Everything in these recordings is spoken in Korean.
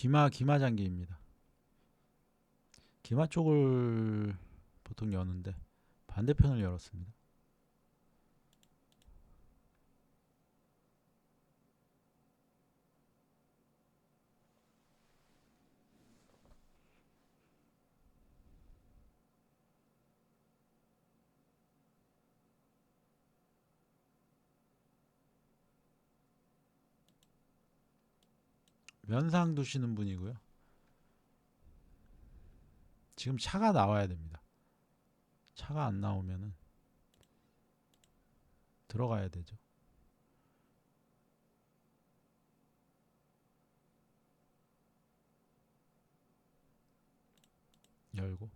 기마 기마 장기입니다. 기마 쪽을 보통 여는데 반대편을 열었습니다. 면상 두시는 분이고요. 지금 차가 나와야 됩니다. 차가 안 나오면은 들어가야 되죠. 열고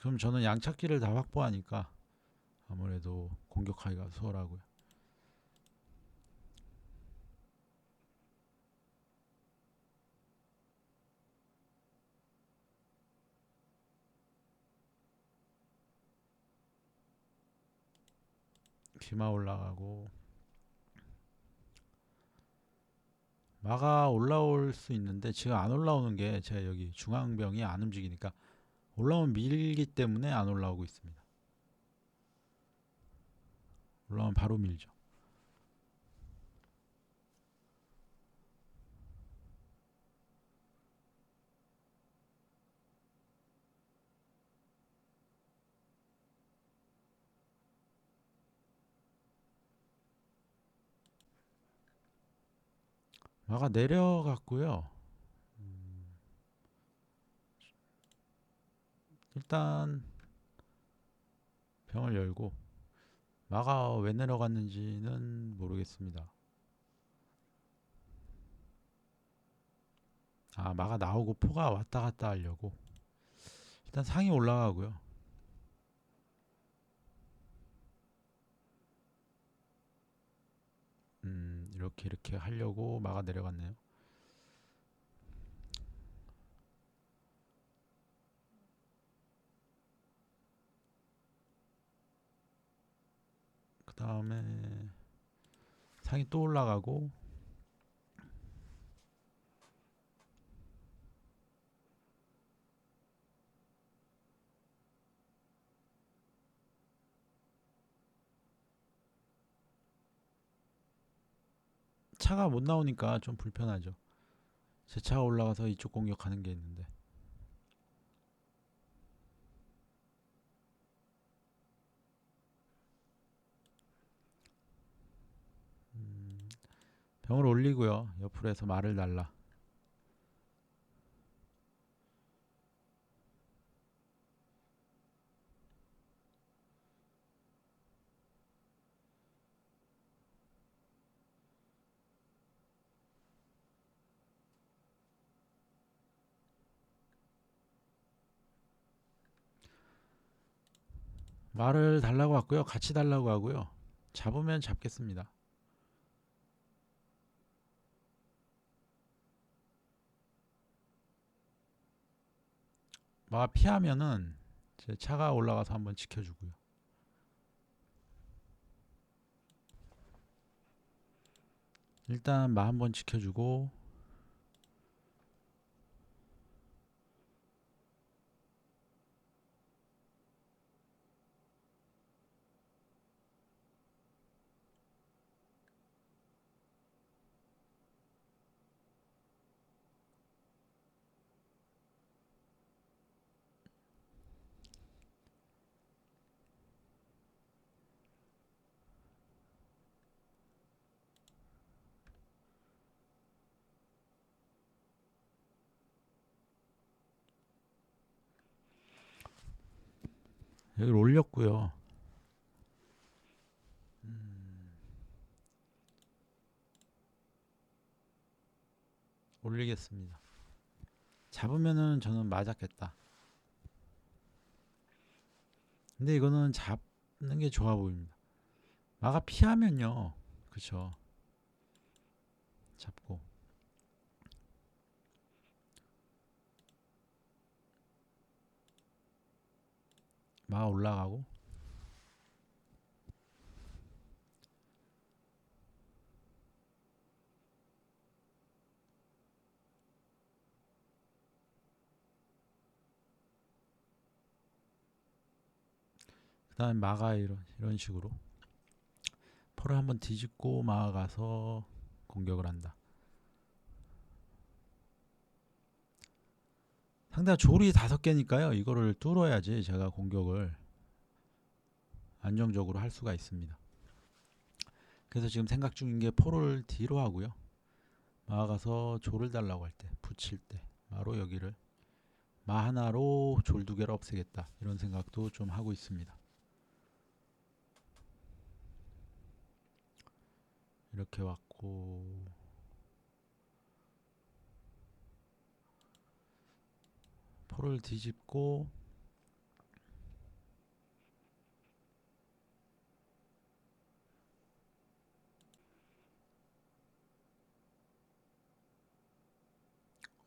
그럼 저는 양착기를 다 확보하니까 아무래도 공격하기가 수월하고요. 비마 올라가고 마가 올라올 수 있는데 지금 안 올라오는 게 제가 여기 중앙병이 안 움직이니까 올라오면 밀기 때문에 안 올라오고 있습니다. 올라오면 바로 밀죠. 마가 내려갔고요. 음, 일단 병을 열고 마가 왜 내려갔는지는 모르겠습니다. 아, 마가 나오고 포가 왔다 갔다 하려고. 일단 상이 올라가고요. 음, 이렇게 이렇게 하려고 마가 내려갔네요. 그 다음에 상이 또 올라가고 차가 못 나오니까 좀 불편하죠. 제 차가 올라가서 이쪽 공격하는 게 있는데 병을 올리고요. 옆으로 해서 말을 달라. 말을 달라고 하고요. 같이 달라고 하고요. 잡으면 잡겠습니다. 마 피하면은 제 차가 올라가서 한번 지켜주고요. 일단 마 한번 지켜주고 여기를 올렸고요. 음, 올리겠습니다. 잡으면은 저는 맞았겠다. 근데 이거는 잡는 게 좋아 보입니다. 마가 피하면요. 그쵸. 잡고. 막 올라가고 그 다음에 마가 이런 이런 식으로 포를 한번 뒤집고 마가서 공격을 한다. 상대가 졸이 다섯 개니까요. 이거를 뚫어야지 제가 공격을 안정적으로 할 수가 있습니다. 그래서 지금 생각 중인 게 포를 뒤로 하고요. 마가서 졸을 달라고 할 때, 붙일 때 마로 여기를 마 하나로 졸 두 개를 없애겠다 이런 생각도 좀 하고 있습니다. 이렇게 왔고 포를 뒤집고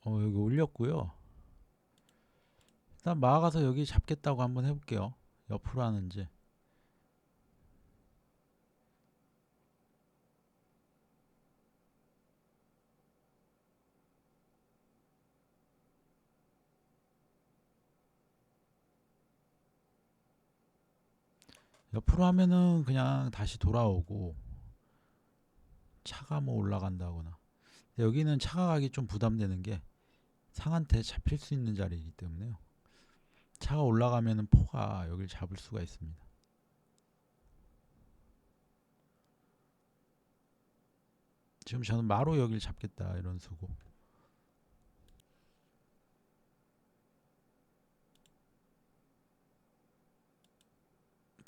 어 여기 올렸고요. 일단 마가서 여기 잡겠다고 한번 해볼게요. 옆으로 하는지. 옆으로 하면은 그냥 다시 돌아오고 차가 뭐 올라간다거나. 여기는 차가 가기 좀 부담되는 게 상한테 잡힐 수 있는 자리이기 때문에요. 차가 올라가면은 포가 여기를 잡을 수가 있습니다. 지금 저는 마로 여기를 잡겠다 이런 수고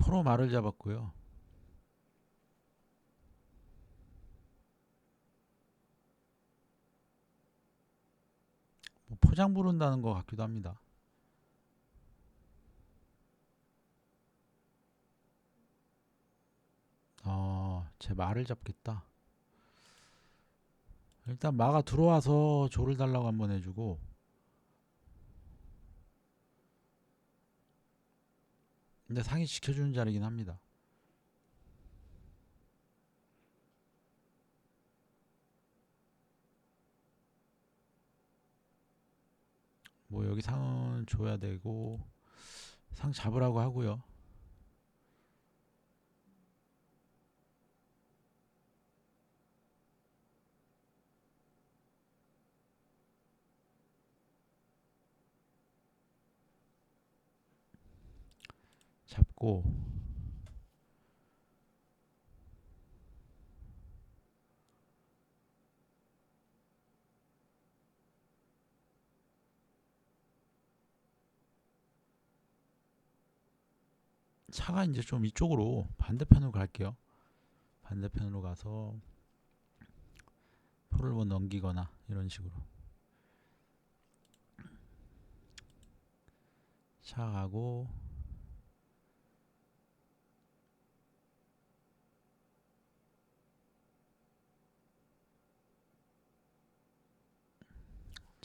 포로 말을 잡았고요. 뭐 포장 부른다는 것 같기도 합니다. 어, 제 말을 잡겠다. 일단 마가 들어와서 조를 달라고 한번 해주고 근데 상위 지켜주는 자리긴 합니다. 뭐 여기 상은 줘야 되고 상 잡으라고 하고요. 잡고 차가 이제 좀 이쪽으로 반대편으로 갈게요. 반대편으로 가서 포를 뭐 넘기거나 이런 식으로 차 가고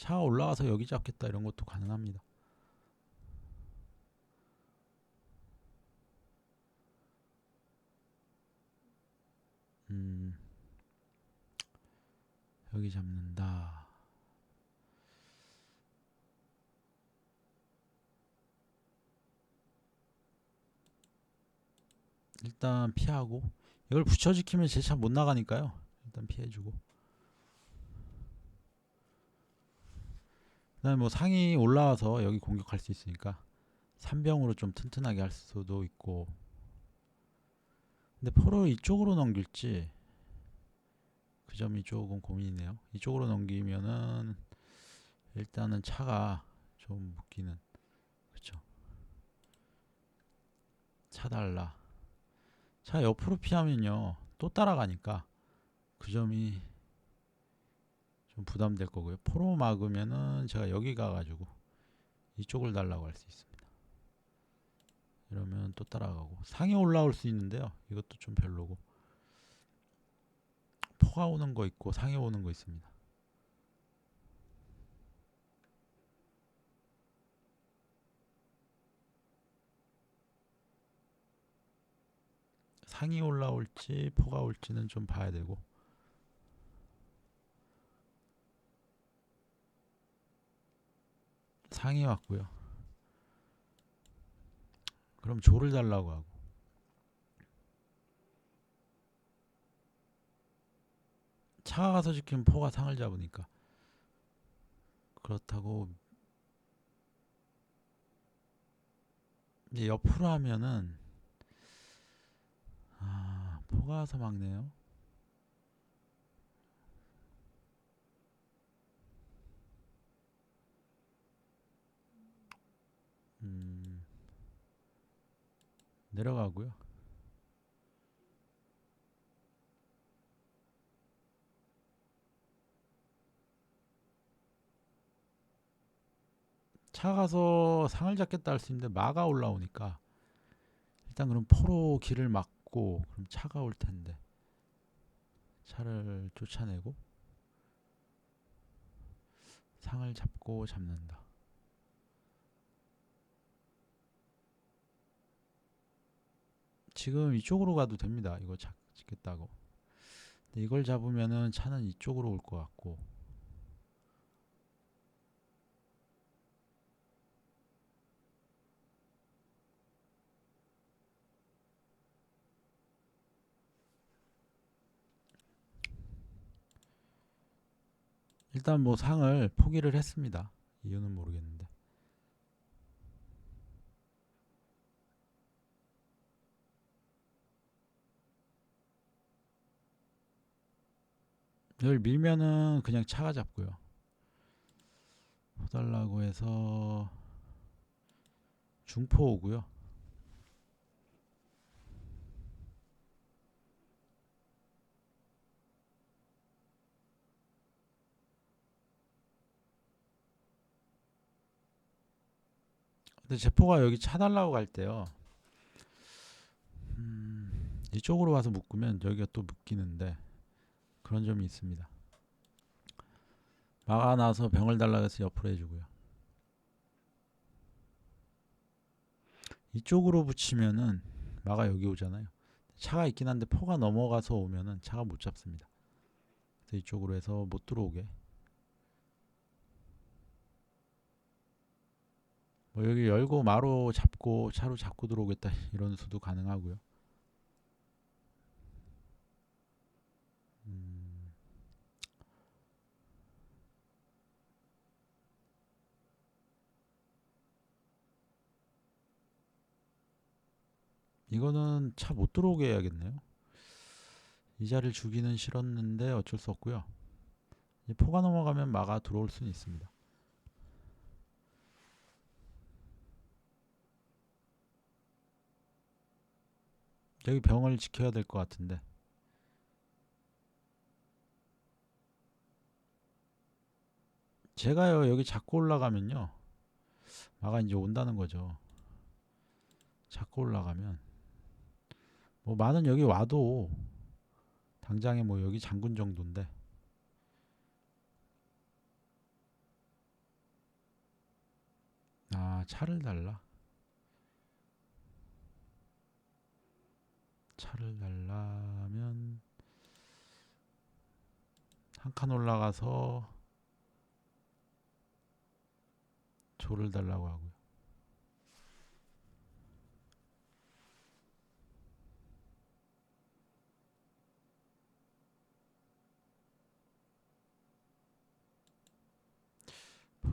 차가 올라가서 여기 잡겠다 이런 것도 가능합니다. 음, 여기 잡는다. 일단 피하고 이걸 붙여지키면 제 차 못 나가니까요. 일단 피해주고. 그다음에 뭐 상이 올라와서 여기 공격할 수 있으니까 3병으로 좀 튼튼하게 할 수도 있고. 근데 포를 이쪽으로 넘길지 그 점이 조금 고민이네요. 이쪽으로 넘기면은 일단은 차가 좀 묶이는 그쵸? 차 달라. 차 옆으로 피하면요 또 따라가니까 그 점이 좀 부담될 거고요. 포로 막으면은 제가 여기 가가지고 이쪽을 달라고 할 수 있습니다. 이러면 또 따라가고 상에 올라올 수 있는데요. 이것도 좀 별로고 포가 오는 거 있고 상에 오는 거 있습니다. 상이 올라올지 포가 올지는 좀 봐야 되고 상이 왔고요. 그럼 조를 달라고 하고. 차가 가서 지키면 포가 상을 잡으니까. 그렇다고 이제 옆으로 하면은 아 포가 와서 막네요 내려가고요 차 가서 상을 잡겠다 할 수 있는데 마가 올라오니까 일단 그럼 포로 길을 막고 그럼 차가 올 텐데 차를 쫓아내고 상을 잡고 잡는다. 지금 이쪽으로 가도 됩니다. 이거 잡, 잡겠다고. 이걸 잡으면은 차는 이쪽으로 올 것 같고 일단 뭐 상을 포기를 했습니다. 이유는 모르겠는데. 여기 밀면은 그냥 차가 잡고요. 포달라고 해서 중포 오고요. 근데 제포가 여기 차달라고 갈 때요. 음, 이쪽으로 와서 묶으면 여기가 또 묶이는데 그런 점이 있습니다. 막아놔서 병을 달라고 해서 옆으로 해주고요. 이쪽으로 붙이면은 마가 여기 오잖아요. 차가 있긴 한데 포가 넘어가서 오면은 차가 못 잡습니다. 그래서 이쪽으로 해서 못 들어오게 뭐 여기 열고 마로 잡고 차로 잡고 들어오겠다 이런 수도 가능하고요. 이거는 차 못 들어오게 해야겠네요. 이 자리를 주기는 싫었는데 어쩔 수 없고요. 이 포가 넘어가면 마가 들어올 수는 있습니다. 여기 병을 지켜야 될 것 같은데 제가요 여기 잡고 올라가면요 마가 이제 온다는 거죠 잡고 올라가면 뭐 마는 여기 와도 당장에 뭐 여기 장군 정도인데. 아 차를 달라? 차를 달라면 한 칸 올라가서 조를 달라고 하고요.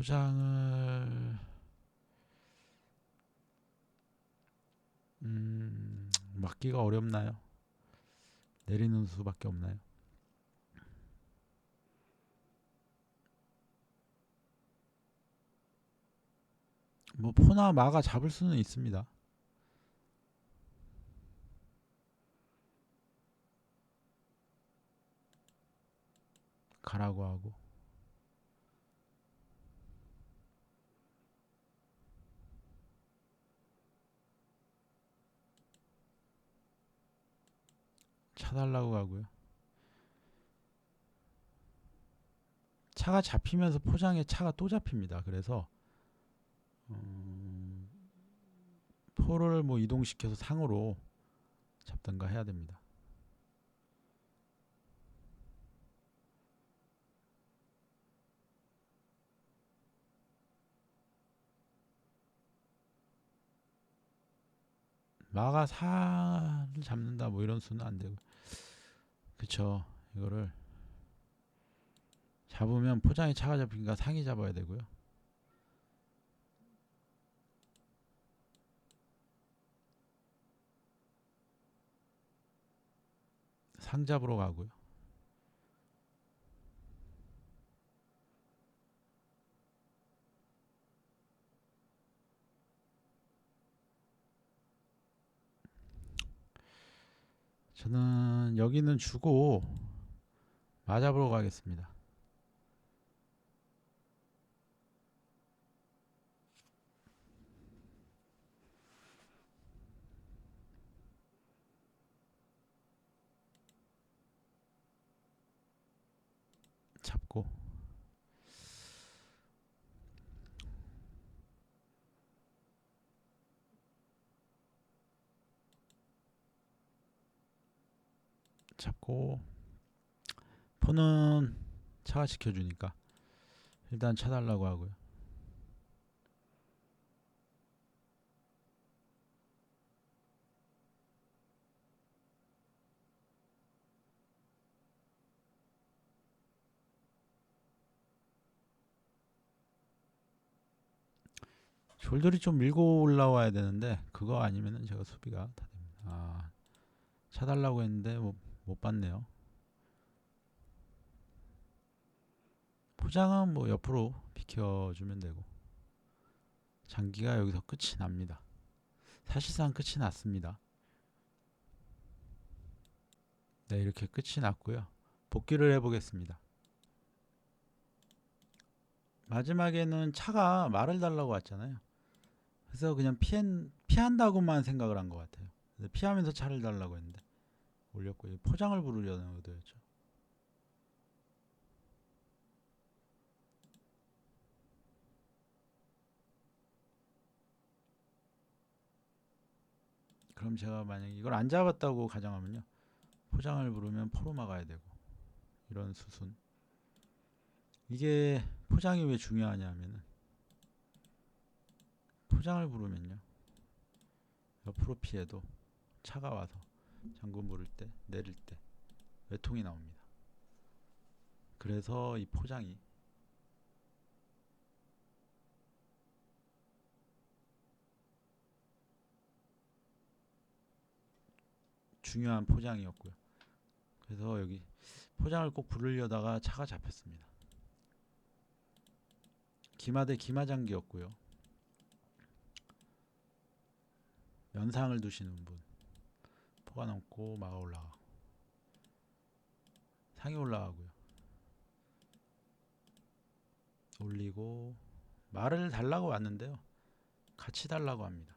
포장을 음, 막기가 어렵나요? 내리는 수밖에 없나요? 뭐 포나 마가 잡을 수는 있습니다. 가라고 하고 차 달라고 하고요. 차가 잡히면서 포장에 차가 또 잡힙니다. 그래서 음, 포를 뭐 이동시켜서 상으로 잡든가 해야 됩니다. 마가 사를 잡는다 뭐 이런 수는 안 되고. 그쵸. 이거를 잡으면 포장이 차가 잡히니까 상이 잡아야 되고요. 상 잡으러 가고요 저는 여기는 주고 맞아보러 가겠습니다. 잡고 잡고 폰은 차가 지켜주니까 일단 차달라고 하고요. 졸들이 좀 밀고 올라와야 되는데 그거 아니면은 제가 수비가 다 됩니다. 아 차 달라고 했는데 뭐, 못 봤네요. 포장은 뭐 옆으로 비켜주면 되고 장기가 여기서 끝이 납니다. 사실상 끝이 났습니다. 네 이렇게 끝이 났고요. 복귀를 해보겠습니다. 마지막에는 차가 말을 달라고 왔잖아요. 그래서 그냥 피한, 피한다고만 생각을 한 것 같아요. 피하면서 차를 달라고 했는데 올렸고 요 포장을 부르려는 의도였죠. 그럼 제가 만약 이걸 안 잡았다고 가정하면요. 포장을 부르면 포로 막아야 되고 이런 수순. 이게 포장이 왜 중요하냐면은 포장을 부르면요. 옆으로 피해도 차가 와서 잠금 부를 때 내릴 때 외통이 나옵니다. 그래서 이 포장이 중요한 포장이었고요. 그래서 여기 포장을 꼭 부르려다가 차가 잡혔습니다. 기마대 기마장기였고요. 연상을 두시는 분 포가 넘고 마가 올라가고 상이 올라가고요. 올리고 말을 달라고 왔는데요. 같이 달라고 합니다.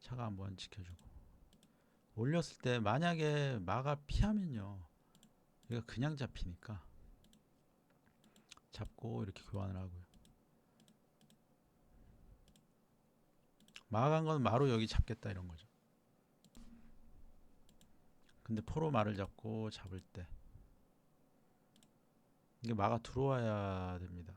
차가 한번 지켜주고 올렸을 때 만약에 마가 피하면요. 얘가 그냥 잡히니까 잡고 이렇게 교환을 하고요. 마간 건 마로 여기 잡겠다 이런 거죠. 근데 포로 말을 잡고 잡을 때 이게 마가 들어와야 됩니다.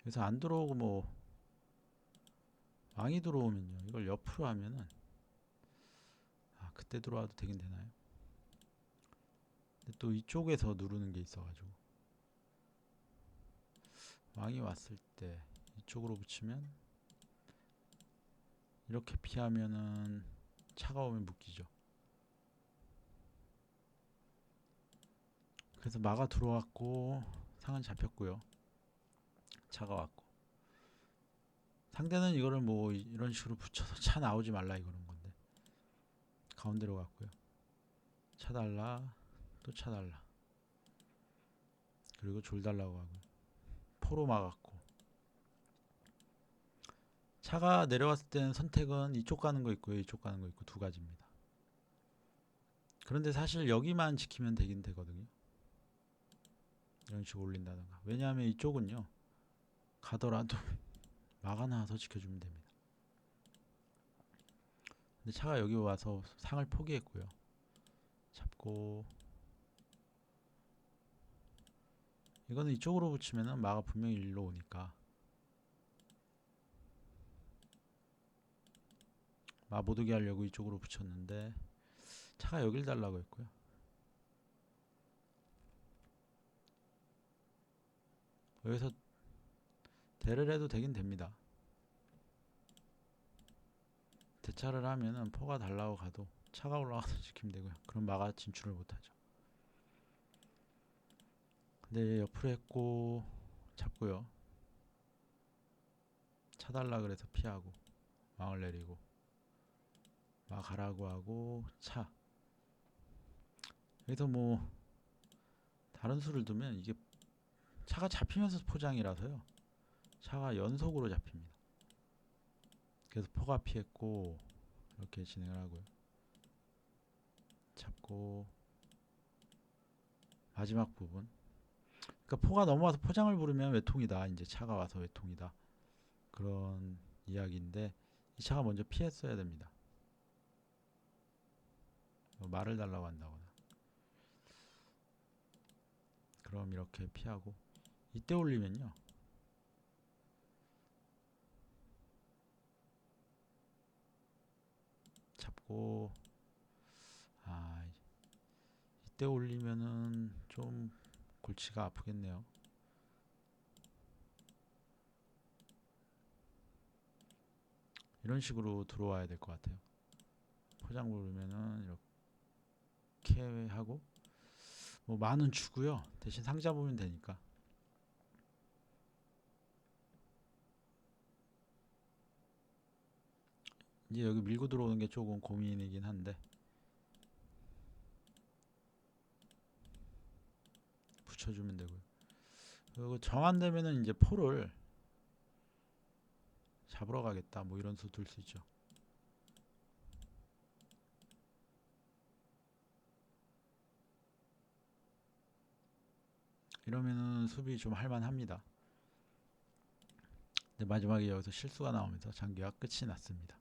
그래서 안 들어오고 뭐 왕이 들어오면요. 이걸 옆으로 하면은 아 그때 들어와도 되긴 되나요? 근데 또 이쪽에서 누르는 게 있어가지고 왕이 왔을 때 이쪽으로 붙이면 이렇게 피하면은 차가우면 묶이죠. 그래서 마가 들어왔고 상은 잡혔고요. 차가 왔고 상대는 이거를 뭐 이런 식으로 붙여서 차 나오지 말라 이거는 건데 가운데로 갔고요. 차 달라 또 차 달라 그리고 졸 달라고 하고요. 포로 막았고 차가 내려왔을 때는 선택은 이쪽 가는 거 있고요 이쪽 가는 거 있고 두 가지입니다. 그런데 사실 여기만 지키면 되긴 되거든요. 이런 식으로 올린다던가. 왜냐하면 이쪽은요 가더라도 막아놔서 지켜주면 됩니다. 근데 차가 여기 와서 상을 포기했고요. 잡고. 이거는 이쪽으로 붙이면은 마가 분명히 일로 오니까 아 못 오게 하려고 이쪽으로 붙였는데 차가 여길 달라고 했고요. 여기서 대를 해도 되긴 됩니다. 대차를 하면은 포가 달라고 가도 차가 올라가서 지키면 되고요. 그럼 마가 진출을 못하죠. 근데 옆으로 했고 잡고요. 차 달라 그래서 피하고 망을 내리고 막 가라고 하고 차. 여기서 뭐 다른 수를 두면 이게 차가 잡히면서 포장이라서요. 차가 연속으로 잡힙니다. 그래서 포가 피했고 이렇게 진행을 하고요. 잡고 마지막 부분. 그러니까 포가 넘어와서 포장을 부르면 외통이다. 이제 차가 와서 외통이다. 그런 이야기인데 이 차가 먼저 피했어야 됩니다. 뭐 말을 달라고 한다거나. 그럼 이렇게 피하고. 이때 올리면요. 잡고. 아 이때 올리면은 좀 골치가 아프겠네요. 이런 식으로 들어와야 될 것 같아요. 포장 부르면은 이렇게 하고 뭐 만원 주고요. 대신 상자 보면 되니까. 이제 여기 밀고 들어오는 게 조금 고민이긴 한데. 붙여주면 되고요. 그리고 정안 되면은 이제 포를 잡으러 가겠다. 뭐 이런 수둘수 있죠 이러면은 수비 좀 할만합니다. 근데 마지막에 여기서 실수가 나오면서 장기가 끝이 났습니다.